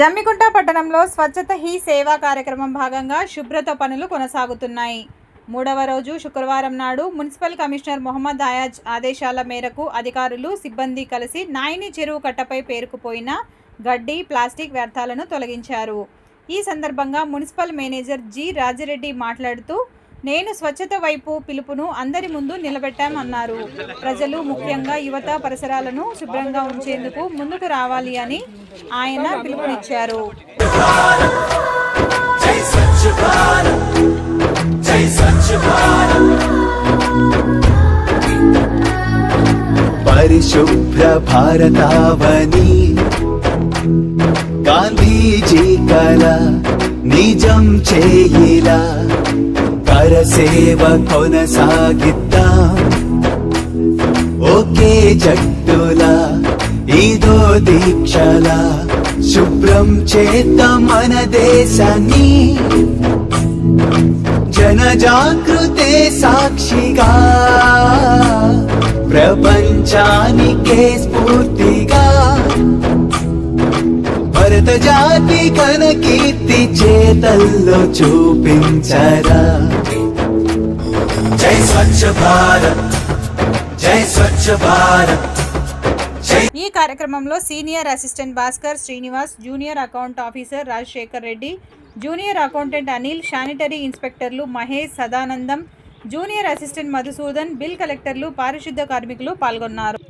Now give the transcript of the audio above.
జమ్మికుంట పట్టణంలో స్వచ్ఛత హీ సేవా కార్యక్రమం భాగంగా శుభ్రత పనులు కొనసాగుతున్నాయి. మూడవ రోజు శుక్రవారం నాడు మున్సిపల్ కమిషనర్ మొహమ్మద్ అయాజ్ ఆదేశాల మేరకు అధికారులు సిబ్బంది కలిసి నాయిని చెరువు కట్టపై పేరుకుపోయిన గడ్డి ప్లాస్టిక్ వ్యర్థాలను తొలగించారు. ఈ సందర్భంగా మున్సిపల్ మేనేజర్ జి రాజిరెడ్డి మాట్లాడుతూ నేను స్వచ్ఛత వైపు పిలుపును అందరి ముందు నిలబెట్టామన్నారు. ప్రజలు ముఖ్యంగా యువత పరిసరాలను శుభ్రంగా ఉంచేందుకు ముందుకు రావాలి అని ఆయన పిలుపునిచ్చారు. పరిశుభ్ర భారతావని గాంధీజీ కళ నిజం చేయిలా కరసేవ కొనసాగిద్దాం ఒకే జట్టులా ఇదో దీక్షలా శుభ్రం చేద్దాం మన దేశాన్ని జనజాగృతే సాక్షిగా ప్రపంచానికే స్ఫూర్తిగా భరత జాతి ఘన కీర్తి చేతల్లో చూపించరా. జై స్వచ్ఛ భారత్. జై స్వచ్ఛ భారత్. ఈ కార్యక్రమంలో senior assistant Bhaskar Srinivas junior account officer Rajasekhar Reddy junior accountant Anil sanitary ఇన్స్పెక్టర్లు Mahesh Sadanandam junior assistant Madhusudan bill కలెక్టర్లు పారిశుద్ధ కార్మికులు పాల్గొన్నారు.